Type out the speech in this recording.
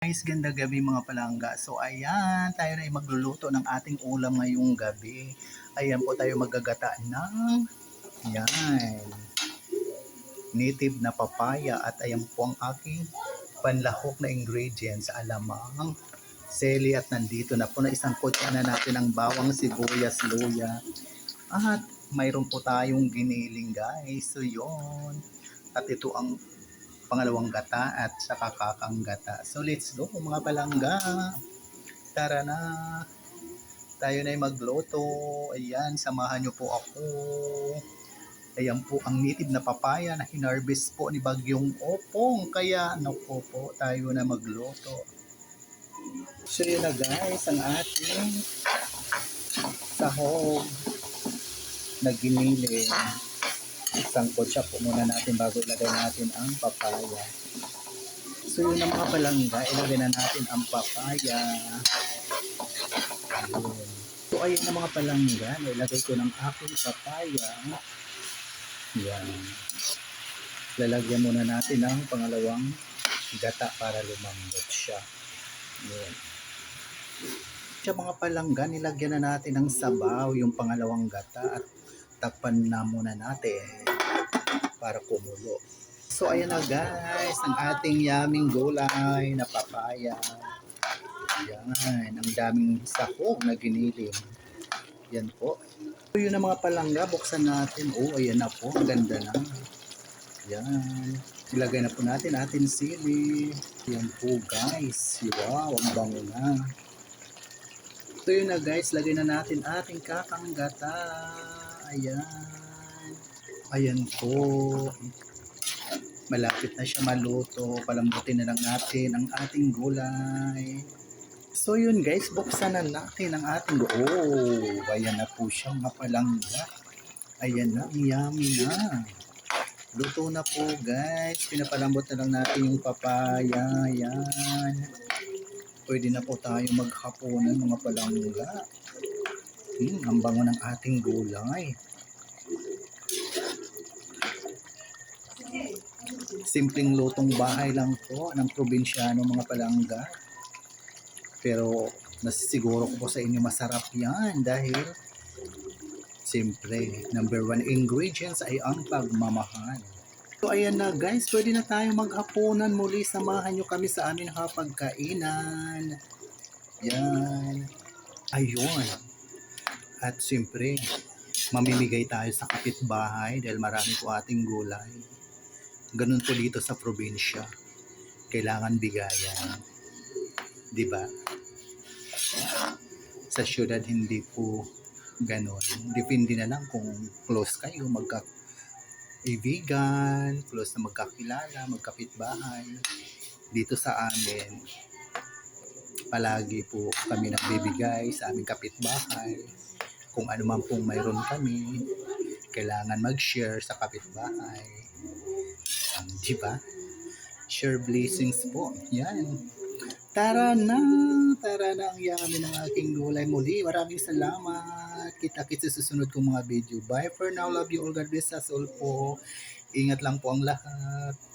Guys, ganda gabi mga palangga. So ayan, tayo na ay magluluto ng ating ulam ngayong gabi. Ayan po tayo magagata ng yan. Native na papaya at ayan po ang aking panlahok na ingredients alamang seli at nandito na po na isang kutsa na natin ang bawang sibuyas, luya at mayroon po tayong giniling guys. So yun. At ito ang pangalawang gata at saka kakang gata. So let's go mga palangga. Tara na. Tayo na magluto. Ayan, samahan niyo po ako. Ayan po ang native na papaya na hinarvest po ni Bagyong Opong. Kaya naku po, tayo na magluto. So yun na guys, ang ating sahog na giniling isang kotsa po muna natin bago ilagay natin ang papaya. So yun ang mga palangga, ilagay na natin ang papaya. Ayun. So ayun ang mga palangga, ilagay ko ng aking papaya. Yan. Lalagyan muna natin ng pangalawang gata para lumambot siya. Yan. Sa mga palangga, nilagyan na natin ng sabaw yung pangalawang gata at takpan na muna natin para kumulo. So ayan na guys, ang ating yaming gulay na papaya. Yan, ang daming sahog na giniling. Yan po. So yun ang mga palangga, buksan natin. Oh, ayan na po, ang ganda na. Yan. Ilagay na po natin atin sili. Yan po guys. Wow, ang bango na. So yun na guys, lagay na natin ating kakanggata. Ayan. Ayan po. Malapit na siya maluto. Palambutin na lang natin ang ating gulay. So yun guys, buksan na natin ang ating Oh, ayan na po siya mga palangga. Ayan na, yummy na. Luto na po guys. Pinapalambot na lang natin yung papaya. Ayan. Pwede na po tayo maghapunan mga palangga. Hmm, ang bango ng ating gulay. Simpleng lutong bahay lang po ng probinsyano mga palangga. Pero nasisiguro ko po sa inyo masarap yan dahil simple, number one ingredients ay ang pagmamahal. So ayan na guys, pwede na tayo maghapunan muli. Samahan nyo kami sa aming hapagkainan. Yan. Ayun. At siyempre, mamimigay tayo sa kapitbahay dahil marami po ating gulay. Ganun po dito sa probinsya. Kailangan bigayan. Di ba? Sa syudad hindi po ganun. Depende na lang kung close kayo, magka kaibigan, close na magkakilala, magkapitbahay. Dito sa amin, palagi po kami nagbibigay sa aming kapitbahay. Kung ano man pong mayroon kami, kailangan mag-share sa kapitbahay. Di ba? Share blessings po. Yan. Tara na! Tara na ang yummy ng aking gulay muli. Maraming salamat. Kita-kits sa susunod kong mga video. Bye for now. Love you all. God bless us all po. Ingat lang po ang lahat.